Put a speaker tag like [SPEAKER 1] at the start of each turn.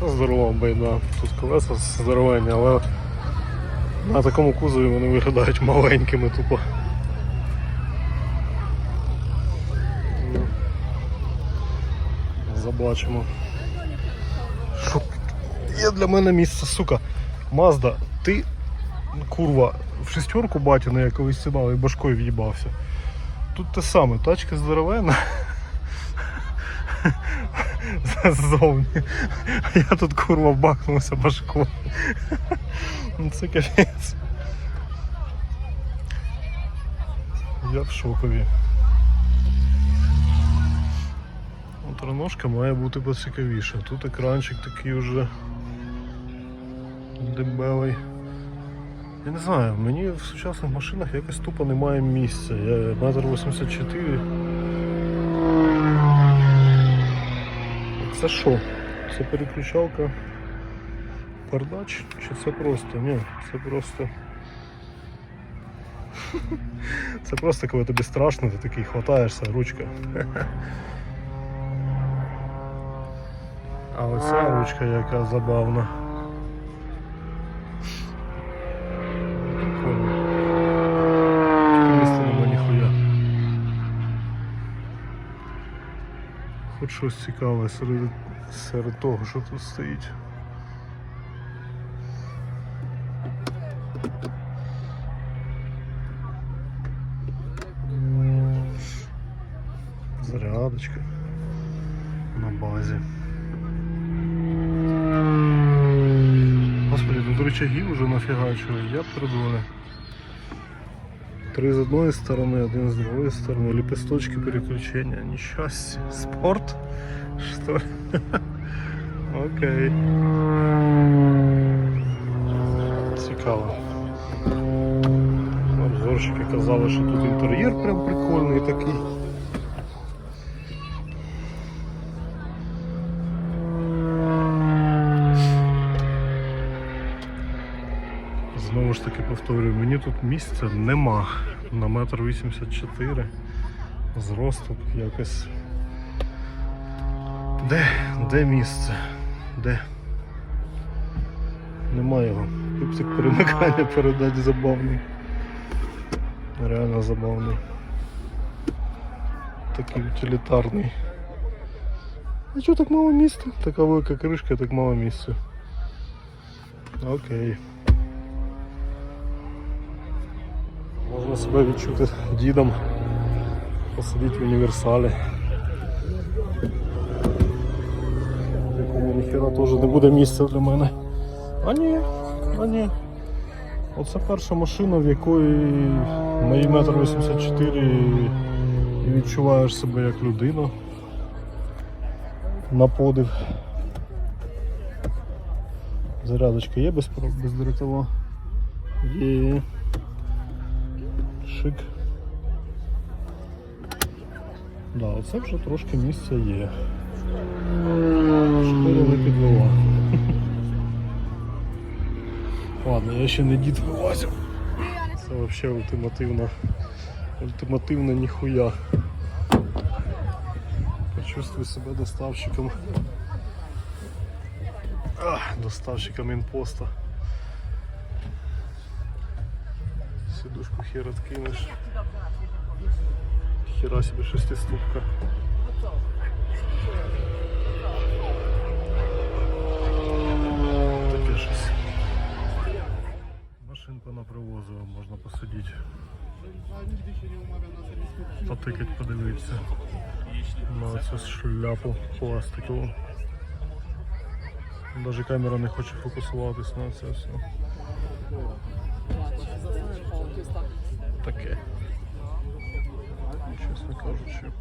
[SPEAKER 1] Це здорова байда. Тут колеса здоровенні, але на такому кузові вони виглядають маленькими тупо. Забачимо. Що є для мене місце, сука. Мазда, ти курва в шестерку батіна я колись сідав і башкою в'їбався. Тут те саме, тачка здоровенна. Ззовні. А я тут курва бахнувся башкою. Ну це капець. Я в шокові. От Реношка має бути поцікавіше. Тут екранчик такий вже дебелий. Я не знаю, мені в сучасних машинах якось тупо немає місця. Я метр 84. Це що? Це переключалка передач? Чи це просто? Ні, це просто. Це просто коли тобі страшно, ти такий хватаєшся, ручка. А оця ручка яка забавна. Прикольно. Тільки місця нема ніхуя. Хоч щось цікаве серед, серед того, що тут стоїть. Зарядочка на базі. Господи, тут рычаги вже нафігачили, я придумаю. Три з одної сторони, один з другої сторони, лепесточки переключення. Нещастя. Спорт? Что? Окей. Цікаво. Обзорщики казали, що тут інтер'єр прям прикольний такий. Знову ж таки повторюю, мені тут місця нема. На метр вісімдесят чотири. Якось. Де? Де місце? Де? Нема його. Пупсик перемикання передач забавний. Реально забавний. Такий утилітарний. А чого так мало місця? Така велика кришка, так мало місця. Окей. Можна себе відчути дідом, посидіти в універсалі. В якому ніхера теж не буде місця для мене. А ні, а ні. Оце перша машина, в якої мої метр 84 і відчуваєш себе як людина. На подив. Зарядочка є без, бездротова? Є. Шик. Да, оце вже трошки місця є. Шкода підвела. Ладно, я ще не дід вилазив. Це взагалі ультимативна. Ультимативна ніхуя. Почувствуй себе доставщиком. Доставщиком інпоста. Сидушку хер откинешь. Хера себе шестиступка. Таке щось. Машинку на привозу можна посидіти. Потикать, подивитися на цю шляпу пластикову. Даже камера не хоче фокусуватись на це все. Таке. Чесно кажучи.